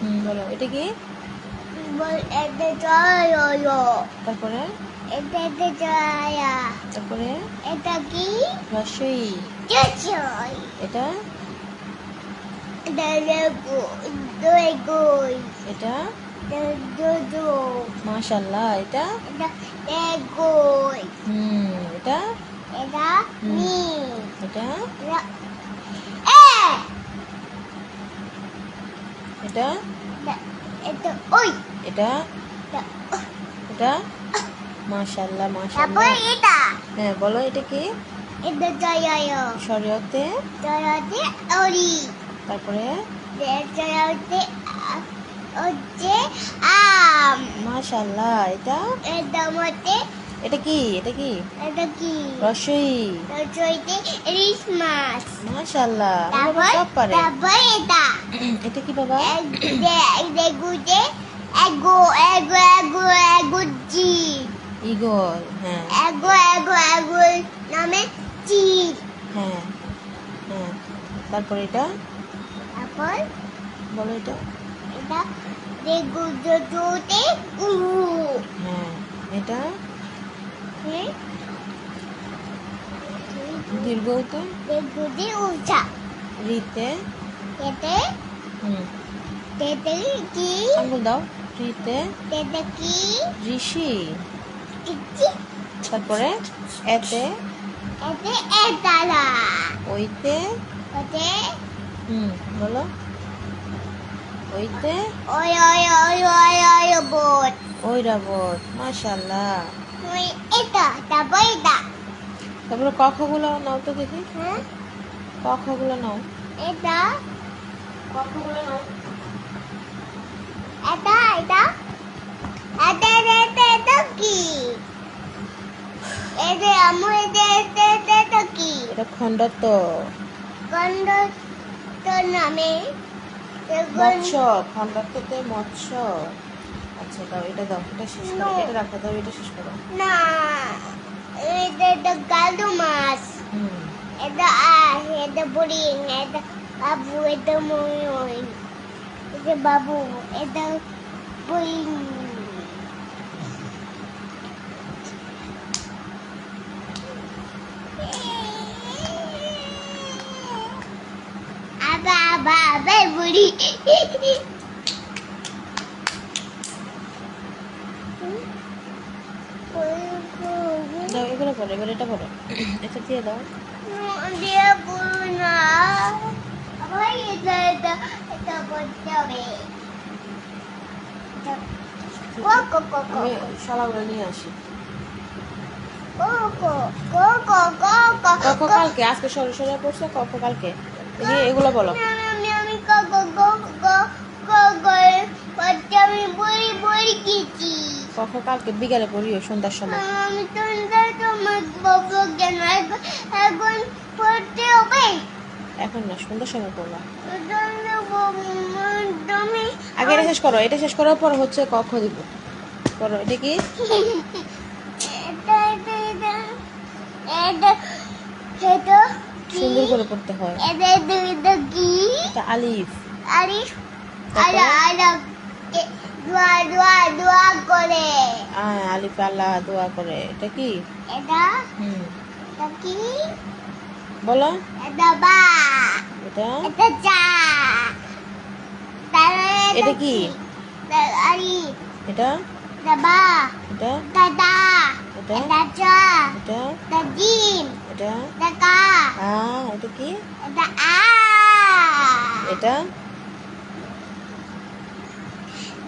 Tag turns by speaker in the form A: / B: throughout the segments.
A: হুম বলো এটা কি? তারপরে? তারপরে?
B: এটা কি?
A: রসই এটা?
B: এটা
A: মাশাল্লাহ এটা? হুম এটা?
B: এটা?
A: এটা
B: এটা এ
A: এটা?
B: এটা ওই।
A: এটা?
B: এটা তারপর
A: মাশাল্লাহ
B: এটা
A: হ্যাঁ বলো এটা কি?
B: এটা জয়
A: শরীয়তে
B: জয়তে ওরি।
A: তারপরে?
B: জয়তে হচ্ছে আম।
A: মাশাল্লাহ এটা?
B: এটা মতে
A: এটা কি? এটা কি?
B: এটা কি?
A: রসই।
B: জয়তে ইলিশ মাছ।
A: বাবা
B: তারপর
A: সব পারে।
B: তারপর এটা।
A: এটা কি বাবা?
B: এগুতে এগো এগো এগো এগো জি
A: ইগল হ্যাঁ।
B: এগো এগো এগো নামে চিজ
A: হ্যাঁ হ্যাঁ। তারপরে এটা?
B: তারপর
A: বলো এটা।
B: এটা দেখো জোতে উড়ু
A: হ্যাঁ এটা?
B: হ্যাঁ
A: দীর্ঘতে
B: দেখো
A: রিতে
B: এতে তেতে কি
A: আঙ্গুল দাও রিতে
B: তেতে কি
A: ঋষি তারপরে এতে
B: এতে এতালা
A: ওইতে হুম বলো ওইতে
B: ওই ওই ওই ওই ওই বোট
A: ওই রাবত মাশাল্লাহ
B: ওই এটা তারপর এটা
A: তারপরে কখগুলো নাও তো দেখি।
B: হ্যাঁ?
A: কখগুলো নাও।
B: এটা?
A: কখগুলো নাও।
B: এটা এটা? এটা এটা এটা এটা কি? এটা আমার এটা এটা এটা এটা কি?
A: এটা
B: তো নামে।
A: মৎস্য খণ্ডত্বতে মৎস্য। আচ্ছা দাও এটা দাও এটা শেষ করো এটা রাখো দাও এটা শেষ করো।
B: না এটা এটা গালু মাছ। এটা আ এটা বুড়িং এটা বাবু এটা ময়ূর এটা বাবু এটা বুড়িং। আবা আবা আবা বুড়ি।
A: দাও এগুলো করো এবার এটা করো এটা দিয়ে দাও
B: দিয়ে না আবার এটা এটা এটা করতে হবে কো কো কো কো
A: আমি শলাগুলো নিয়ে আসি কালকে আজকে সরে সরে পড়ছে কখ কালকে এগুলো- বলো
B: আমি আমি আমি কিছি
A: কখ কালকে বিকালে পড়িও সন্ধ্যার সময়?
B: আমি এখন পড়তে হবে।
A: এখন না সন্ধ্যার সময় পড়বা। আগে এটা শেষ করো এটা শেষ করার পর হচ্ছে কখ দিব। করো এটা কি? সুন্দর করে পড়তে হয়।
B: এটা
A: আলিফ।
B: আরে আলা আলা দোয়া দোয়া
A: আলিফ আল্লাহ দোয়া করে। এটা কি?
B: এটা?
A: হুম।
B: এটা কি?
A: বলো।
B: এটা বা।
A: এটা?
B: এটা চা।
A: এটা কি? এটা?
B: দাদা
A: এটা?
B: এটা
A: এটা?
B: এটা
A: এটা?
B: এটা কা।
A: এটা কি?
B: এটা আ।
A: এটা?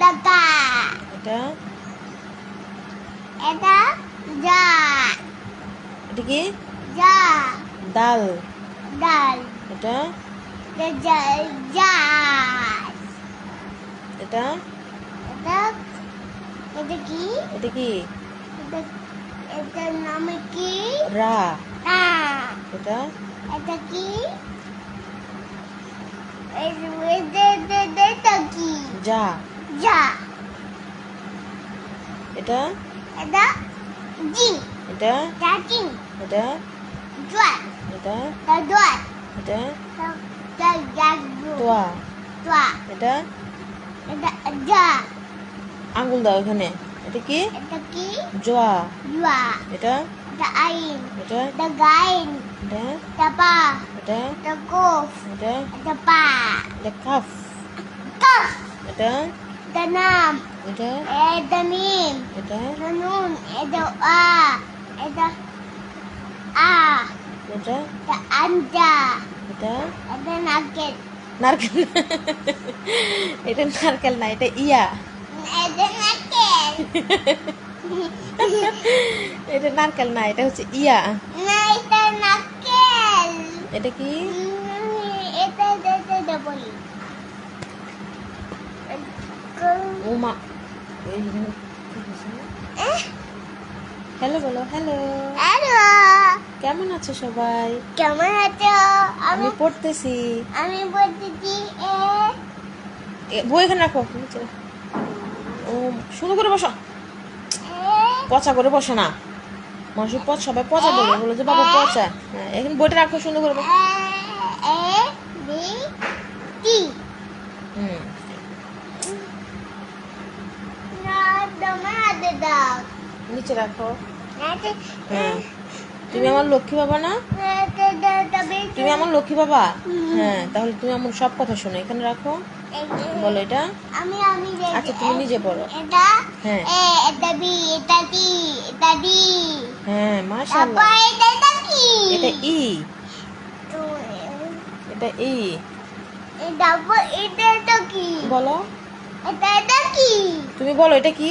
B: এটা
A: এটা?
B: এটা যা
A: এটা কি?
B: যা
A: ডাল।
B: ডাল।
A: এটা?
B: যা
A: এটা?
B: এটা? এটা কি?
A: এটা কি?
B: এটা এটার নাম কি?
A: রা।
B: না
A: এটা?
B: এটা কি? এটা কি?
A: যা।
B: যা।
A: এটা?
B: এটা জিং
A: এটা
B: এটা জিং
A: এটা
B: জোয়া
A: এটা
B: এটা জোয়া
A: এটা
B: এটা এটা
A: তোয়া
B: জোয়া
A: এটা
B: এটা যা
A: আঙ্গুল দাও এখানে এটা কি
B: এটা কি
A: জোয়া
B: জুয়া
A: এটা
B: এটা আইন
A: এটা
B: এটা গাইন
A: এটা
B: এটা পা
A: এটা
B: এটা কোফ
A: এটা
B: এটা পা
A: এটা কাফ
B: কফ
A: এটা
B: تنام وده
A: ده
B: مين وده
A: تنون
B: ده آه ده آه وده ده
A: أنت
B: وده ده
A: نركل
B: نركل إيه
A: ده نركل ناي ده إيا ده
B: نركل إيه
A: ده نركل ناي ده هو إيا
B: ناي ده نركل
A: إيه ده
B: كي إيه ده ده ده ده بولي
A: ও মা হ্যালো বলো হ্যালো
B: হ্যালো
A: কেমন আছো সবাই?
B: কেমন আছো? আমি
A: পড়তেছি।
B: আমি এ,
A: বই এখানে রাখো ও সুন্দর করে বসো। পচা করে বসো না। মানুষ পচ সবাই পচা বলে বলো যে বাবা পচা। হ্যাঁ এখানে বইটা রাখো সুন্দর করে বসো। হুম
B: না তোমার হাতে দাও
A: নিচে রাখো। হ্যাঁ। তুমি আমার লক্ষ্মী বাবা না? তুমি আমার লক্ষ্মী বাবা? হ্যাঁ তাহলে তুমি আমার সব কথা শোনো। এখানে রাখো। বলো এটা।
B: আমি আমি
A: আচ্ছা তুমি নিজে পড়ো।
B: এটা
A: হ্যাঁ।
B: এ এটা বি এটা টি এটা ডি
A: হ্যাঁ মাশাআল্লাহ।
B: এটা এটা কি
A: এটা ই। এটা ই।
B: এটা এটা কি?
A: বলো।
B: এটা এটা কি?
A: তুমি বলো এটা কি?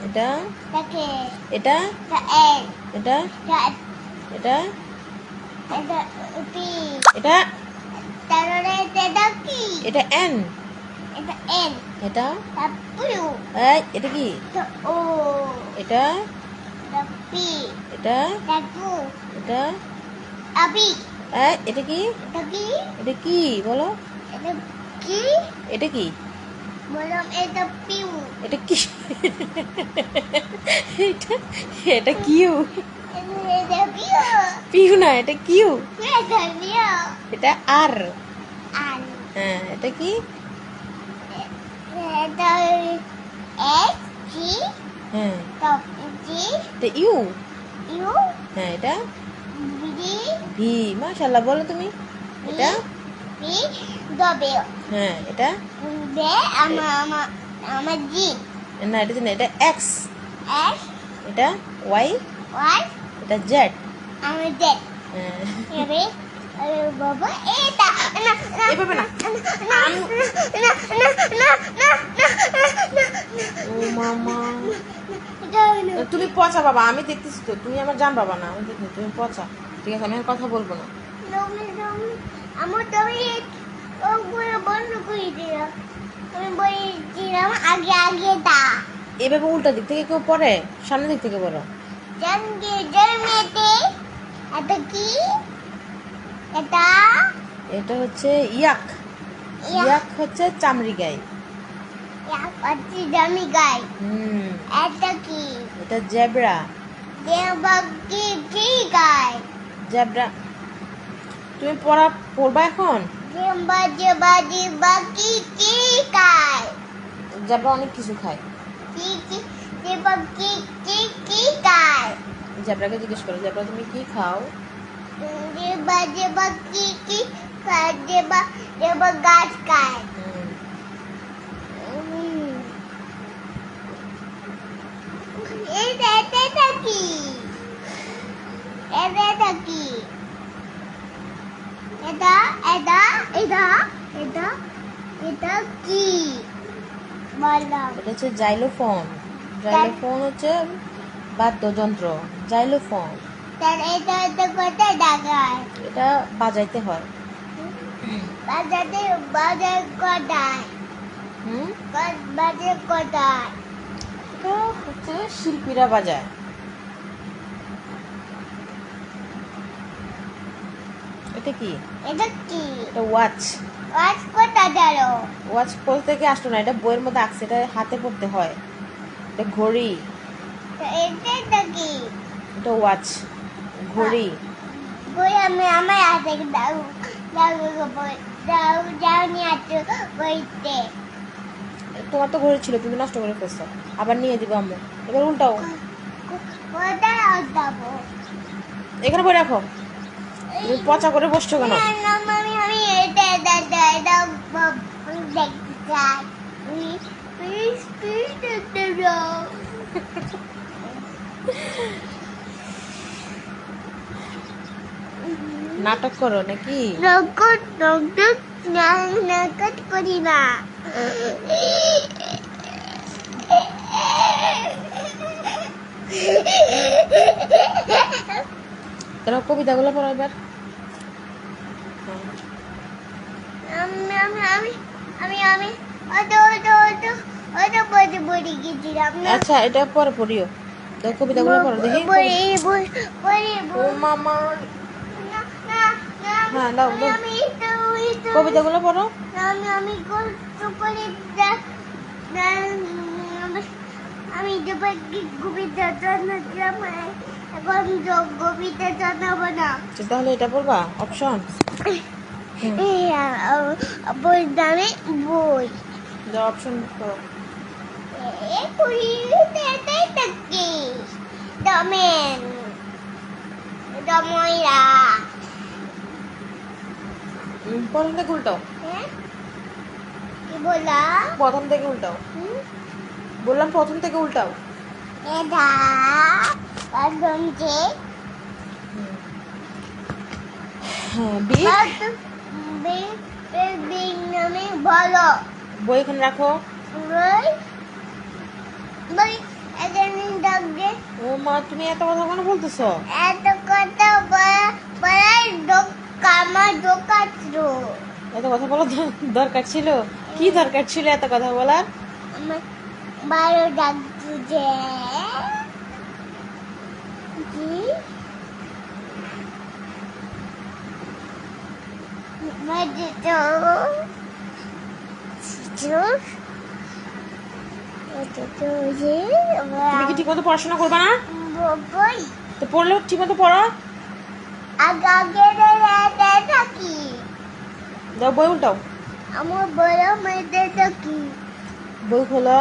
B: এটা এটা কে এটা এটা এন
A: এটা
B: এটা
A: এটা
B: এটা পি
A: এটা
B: তারপরে এটা এটা কি
A: এটা এন
B: এটা এন
A: এটা
B: তারপরে
A: এই এটা কি
B: এটা ও
A: এটা
B: এটা পি
A: এটা
B: এটা টু
A: এটা
B: আবি
A: এই এটা কি
B: এটা কি
A: এটা কি বলো
B: এটা কি
A: এটা কি
B: বললাম এটা পিউ।
A: এটা কি? এটা এটা কিউ?
B: এটা পিউ।
A: পিউ না এটা কিউ?
B: এটা
A: আর। হ্যাঁ এটা কি?
B: এটা এস জি
A: হ্যাঁ।
B: জি
A: এটা ইউ?
B: ইউ।
A: হ্যাঁ এটা? ভি। মাশাআল্লাহ বলো তুমি। এটা?
B: বি ডব্লিউ
A: হ্যাঁ এটা
B: বে আমার আমার আমার জি
A: না এটা না এটা এক্স
B: এস
A: এটা ওয়াই
B: ওয়াই
A: এটা জেড
B: আমার জেড
A: হ্যাঁ
B: বাবা এটা না না
A: এভাবে না।
B: না না না না না
A: ও মামা তুমি পচা বাবা আমি দেখতেছি তো তুমি আমার জান বাবা না আমি দেখতেছি তুমি পচা ঠিক আছে আমি আর কথা বলব না
B: আমার তবে ওগুলো বন্ধ করে দিলাম আমি বলেছিলাম আগে আগে দা।
A: এভাবে উল্টা দিক থেকে কেউ পড়ে? সামনের দিক থেকে পড়ো।
B: জঙ্গে জন্মেতে এটা কি? এটা?
A: এটা হচ্ছে ইয়াক।
B: ইয়াক।
A: ইয়াক হচ্ছে চামড়ি গাই।
B: এক হচ্ছে জমি গাই।
A: হুম।
B: এটা কি?
A: এটা জেব্রা।
B: দেবা কি কি গাই?
A: জেব্রা। তুমি পড়া পড়বা এখন? যাবা অনেক কিছু খায়। জাবরাকে জিজ্ঞেস করো জাবরা তুমি কি খাও?
B: জেবা জেবা কি কি খায়? জেবা জেবা গাছ খায়। এটা
A: হচ্ছে জাইলোফোন জাইলোফোন হচ্ছে বাদ্যযন্ত্র জাইলোফোন
B: এটা
A: বাজাইতে হয়।
B: বাজাতে বাজার কোথায়
A: হুম?
B: বাজার কোথায়
A: এটা হচ্ছে শিল্পীরা বাজায়। এটা কি?
B: এটা কি?
A: এটা ওয়াচ
B: আজ কোথা গেল
A: ওয়াচ কোথা থেকে আসলো না? এটা বইয়ের মধ্যে আঁকছে এটা হাতে পড়তে হয়। এটা ঘড়ি।
B: এটা কি
A: এটা ওয়াচ ঘড়ি।
B: বই আমি আমার হাতে দাও দাও দাও দাও নি হাতে বইতে।
A: তোমার তো ঘড়ি ছিল তুমি নষ্ট করে ফেলছো। আবার নিয়ে দিবো আম্মু। এবার উল্টাও। এখানে বই রাখো। তুমি পচা করে বসছো কেন? নাটক করো নাকি?
B: নকট নকট না নকট করি না।
A: তারা কবিতাগুলো পড়ো এবার হ্যাঁ।
B: আমি আমি আমি আমি আমি ওটা ওটা ওটা ওটা পড়ে পড়ে গেছিলাম
A: আচ্ছা এটা পরে পড়িও। দেখো কবিতাগুলো পড়ো দেখি
B: পড়ে পড়ে
A: ও মামা। হ্যাঁ, দাও, কবিতাগুলো পড়ো।
B: আমি করে কবিতা এখন কবিতা জানাব না।
A: আচ্ছা, তাহলে এটা পড়বা? অপশন
B: বই দামে বই।
A: অপশন করো। প্রথম থেকে উল্টাও।
B: হ্যাঁ? কি বলা
A: প্রথম থেকে উল্টাও? বললাম প্রথম থেকে উল্টাও। হ্যাঁ
B: নামে বলো
A: বই এখানে রাখো।
B: বই বই এখানে ডাকবে
A: ও মা তুমি এত কথা কেন বলতেছো?
B: এত কথা বলা দোকা আমার ছিল
A: এত কথা বলার দরকার ছিল? কি দরকার ছিল এত কথা বলার?
B: বারো ডাকছে যে, কি? যে
A: তুমি কি পড়াশোনা করবে না? তো পড়লেও ঠিক মতো পড়ো। দাও বই উল্টাও।
B: আমার বড় মেয়েদের থাকি
A: বই খোলো।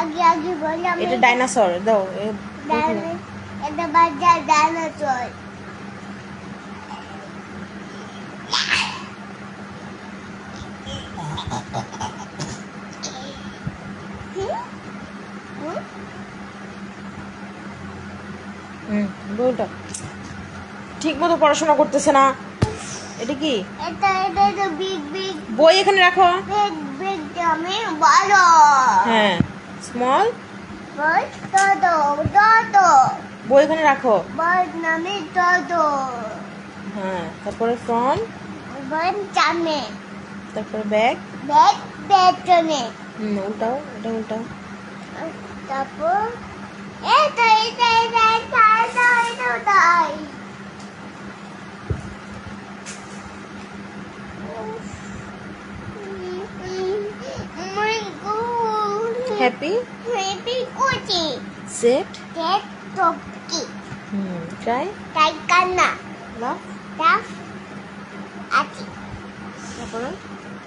B: আগে আগে বললাম
A: এটা ডাইনোসর দাও।
B: এটা বাচ্চা ডাইনোসর।
A: হুম ঠিক মতো পড়াশোনা করতেছে না। এটা কি?
B: এটা এটা এটা বিগ বিগ
A: বই এখানে রাখো।
B: বিগ বিগ জামে বলো
A: হ্যাঁ। স্মল
B: বল todo todo
A: বই এখানে রাখো।
B: বল নামে todo
A: হ্যাঁ তারপরে ফ্রন্ট
B: বল জামে
A: তারপরে ব্যাগ?
B: ব্যাগ পেছনে
A: হুম উল্টাও এটা উল্টাও।
B: তারপর এটা এটা এটা এটা এটা এটা ওটাই My God.
A: Happy
B: Happy Gucci.
A: Set
B: Get Toki.
A: Hmm try
B: Taikana.
A: Love
B: Taf. Ati.
A: তারপরে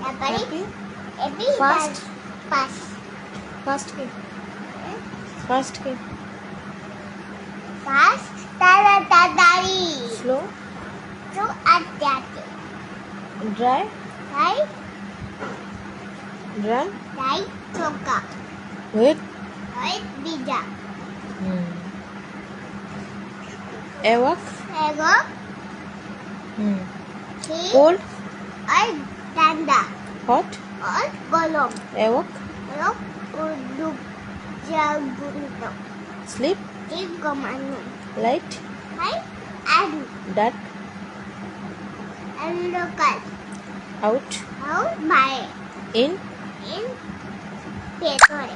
B: তারপরে
A: happy
B: Happy
A: Fast.
B: Pass.
A: First কি ফার্স্ট কি
B: Fast. তাড়াতাড়ি
A: স্লো
B: তো আটে আটে
A: ড্রাই
B: তাই
A: ড্রাই
B: তাই চোকা
A: ওয়েট
B: তাই বিজা
A: হুম এওয়াক
B: এগো
A: হুম
B: কি
A: কোল্ড
B: আর ডান্ডা
A: হট
B: আর গলম
A: এওয়াক
B: হলো Urdu জাগুলো
A: slip Deep
B: command. Light.
A: Light.
B: And.
A: Dark.
B: Out. Out.
A: By.
B: In.
C: In.
B: Paper.